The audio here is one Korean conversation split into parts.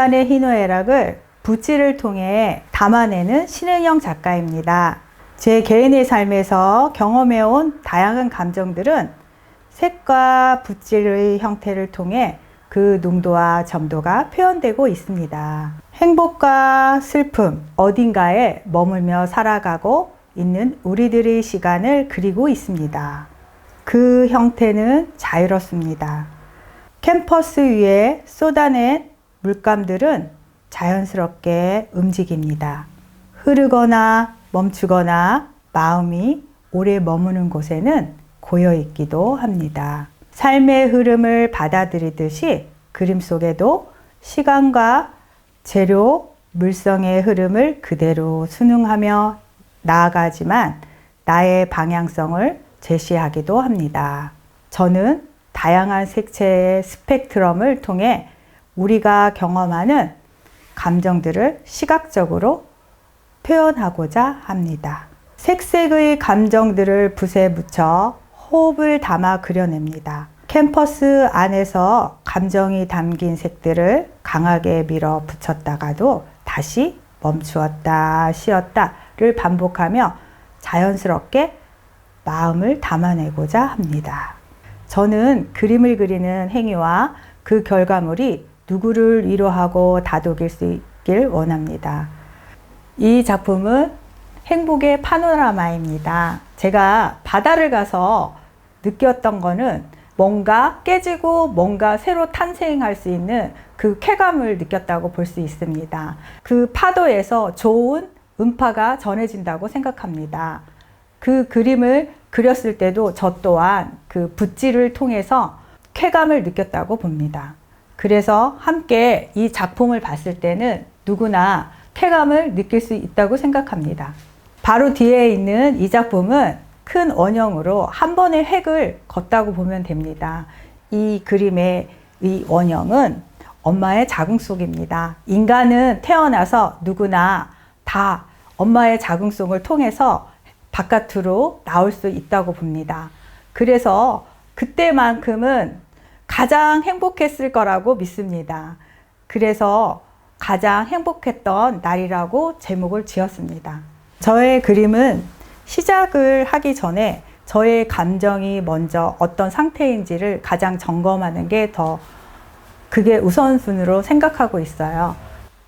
인간의 희노애락을 붓질을 통해 담아내는 신은영 작가입니다. 제 개인의 삶에서 경험해온 다양한 감정들은 색과 붓질의 형태를 통해 그 농도와 점도가 표현되고 있습니다. 행복과 슬픔, 어딘가에 머물며 살아가고 있는 우리들의 시간을 그리고 있습니다. 그 형태는 자유롭습니다. 캠퍼스 위에 쏟아낸 물감들은 자연스럽게 움직입니다. 흐르거나 멈추거나 마음이 오래 머무는 곳에는 고여 있기도 합니다. 삶의 흐름을 받아들이듯이 그림 속에도 시간과 재료, 물성의 흐름을 그대로 순응하며 나아가지만 나의 방향성을 제시하기도 합니다. 저는 다양한 색채의 스펙트럼을 통해 우리가 경험하는 감정들을 시각적으로 표현하고자 합니다. 색색의 감정들을 붓에 묻혀 호흡을 담아 그려냅니다. 캠퍼스 안에서 감정이 담긴 색들을 강하게 밀어 붙였다가도 다시 멈추었다 쉬었다를 반복하며 자연스럽게 마음을 담아내고자 합니다. 저는 그림을 그리는 행위와 그 결과물이 누구를 위로하고 다독일 수 있길 원합니다. 이 작품은 행복의 파노라마입니다. 제가 바다를 가서 느꼈던 거는 뭔가 깨지고 뭔가 새로 탄생할 수 있는 그 쾌감을 느꼈다고 볼 수 있습니다. 그 파도에서 좋은 음파가 전해진다고 생각합니다. 그 그림을 그렸을 때도 저 또한 그 붓질을 통해서 쾌감을 느꼈다고 봅니다. 그래서 함께 이 작품을 봤을 때는 누구나 쾌감을 느낄 수 있다고 생각합니다. 바로 뒤에 있는 이 작품은 큰 원형으로 한 번의 획을 걷다고 보면 됩니다. 이 그림의 이 원형은 엄마의 자궁 속입니다. 인간은 태어나서 누구나 다 엄마의 자궁 속을 통해서 바깥으로 나올 수 있다고 봅니다. 그래서 그때만큼은 가장 행복했을 거라고 믿습니다. 그래서 가장 행복했던 날이라고 제목을 지었습니다. 저의 그림은 시작을 하기 전에 저의 감정이 먼저 어떤 상태인지를 가장 점검하는 게 더 그게 우선순위로 생각하고 있어요.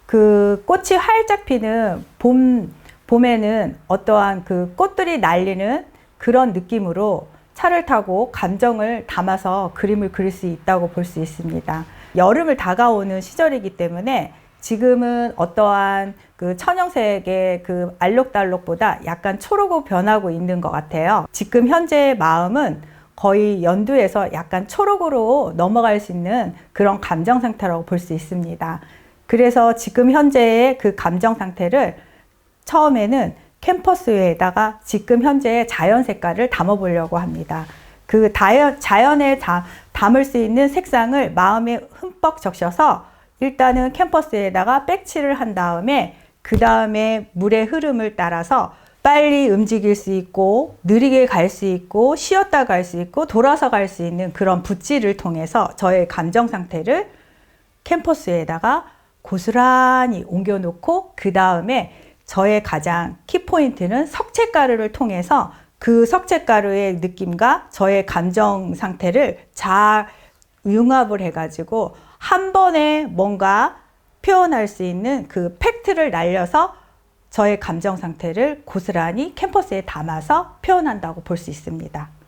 그 꽃이 활짝 피는 봄, 봄에는 어떠한 그 꽃들이 날리는 그런 느낌으로 차를 타고 감정을 담아서 그림을 그릴 수 있다고 볼 수 있습니다. 여름을 다가오는 시절이기 때문에 지금은 어떠한 그 천연색의 그 알록달록보다 약간 초록으로 변하고 있는 것 같아요. 지금 현재의 마음은 거의 연두에서 약간 초록으로 넘어갈 수 있는 그런 감정 상태라고 볼 수 있습니다. 그래서 지금 현재의 그 감정 상태를 처음에는 캠퍼스에다가 지금 현재의 자연 색깔을 담아보려고 합니다. 그 자연, 자연에 다, 담을 수 있는 색상을 마음에 흠뻑 적셔서 일단은 캠퍼스에다가 백칠을 한 다음에 그 다음에 물의 흐름을 따라서 빨리 움직일 수 있고 느리게 갈 수 있고 쉬었다 갈 수 있고 돌아서 갈 수 있는 그런 붓질을 통해서 저의 감정 상태를 캠퍼스에다가 고스란히 옮겨 놓고 그 다음에 저의 가장 키포인트는 석채가루를 통해서 그 석채가루의 느낌과 저의 감정 상태를 잘 융합을 해가지고 한 번에 뭔가 표현할 수 있는 그 팩트를 날려서 저의 감정 상태를 고스란히 캠퍼스에 담아서 표현한다고 볼 수 있습니다.